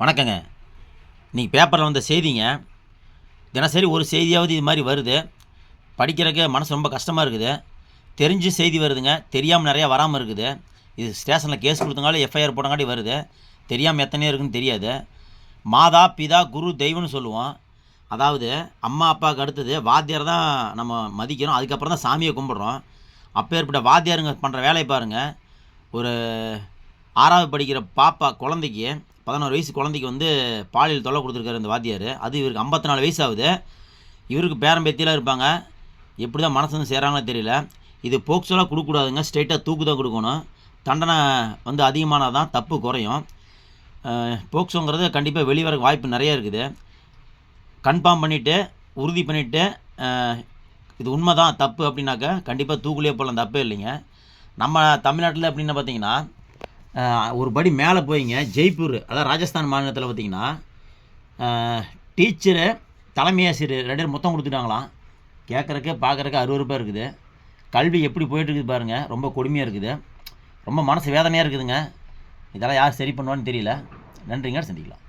வணக்கங்க. இன்றைக்கி பேப்பரில் வந்த செய்திங்க. தினசரி ஒரு செய்தியாவது இது மாதிரி வருது. படிக்கிறதுக்கு மனசு ரொம்ப கஷ்டமாக இருக்குது. தெரிஞ்சு செய்தி வருதுங்க. தெரியாமல் நிறையா வராமல் இருக்குது. இது ஸ்டேஷனில் கேஸ் கொடுத்தங்காலும் எஃப்ஐஆர் போட்டங்காட்டி வருது. தெரியாமல் எத்தனையோ இருக்குன்னு தெரியாது. மாதா பிதா குரு தெய்வம்னு சொல்லுவோம். அதாவது அம்மா அப்பாவுக்கு அடுத்தது வாத்தியார் தான் நம்ம மதிக்கிறோம். அதுக்கப்புறம் தான் சாமியை கும்பிட்றோம். அப்பேற்பட்ட வாத்தியாருங்க பண்ணுற வேலையை பாருங்கள் ஒரு ஆறாவது படிக்கிற பாப்பா குழந்தைக்கு பதினோரு வயசு குழந்தைக்கு வந்து பாலியல் தொல்லை கொடுத்துருக்காரு அந்த வாத்தியார். அது இவருக்கு ஐம்பத்தி நாலு வயசு ஆகுது. இவருக்கு பேரம்பேத்தியெல்லாம் இருப்பாங்க. எப்படி தான் மனசு வந்து செய்கிறாங்களோ தெரியல. இது போக்சோலாம் கொடுக்கக்கூடாதுங்க. ஸ்ட்ரெயிட்டாக தூக்கு தான் கொடுக்கணும். தண்டனை வந்து அதிகமானால் தான் தப்பு குறையும். போக்சோங்கிறது கண்டிப்பாக வெளிவர வாய்ப்பு நிறைய இருக்குது. கன்ஃபார்ம் பண்ணிவிட்டு உறுதி பண்ணிவிட்டு இது உண்மை தான் தப்பு அப்படின்னாக்கா கண்டிப்பாக தூக்குலேயே போகலாம் தப்பே இல்லைங்க. நம்ம தமிழ்நாட்டில் அப்படின்னு பார்த்தீங்கன்னா ஒரு படி மேலே போயிங்க. ஜெய்ப்பூர் அதாவது ராஜஸ்தான் மாநிலத்தில் பார்த்தீங்கன்னா டீச்சரு தலைமை ஆசிரியர் ரெண்டு பேரும் மொத்தம் கொடுத்துட்டாங்களாம். கேட்குறக்கு பார்க்குறக்கு அருவருப்பாக இருக்குது. கல்வி எப்படி போயிட்டுருக்குது பாருங்கள் ரொம்ப கொடுமையாக இருக்குது. ரொம்ப மனசு வேதனையாக இருக்குதுங்க. இதெல்லாம் யார் சரி பண்ணுவான்னு தெரியல. நன்றிங்க. சந்திக்கலாம்.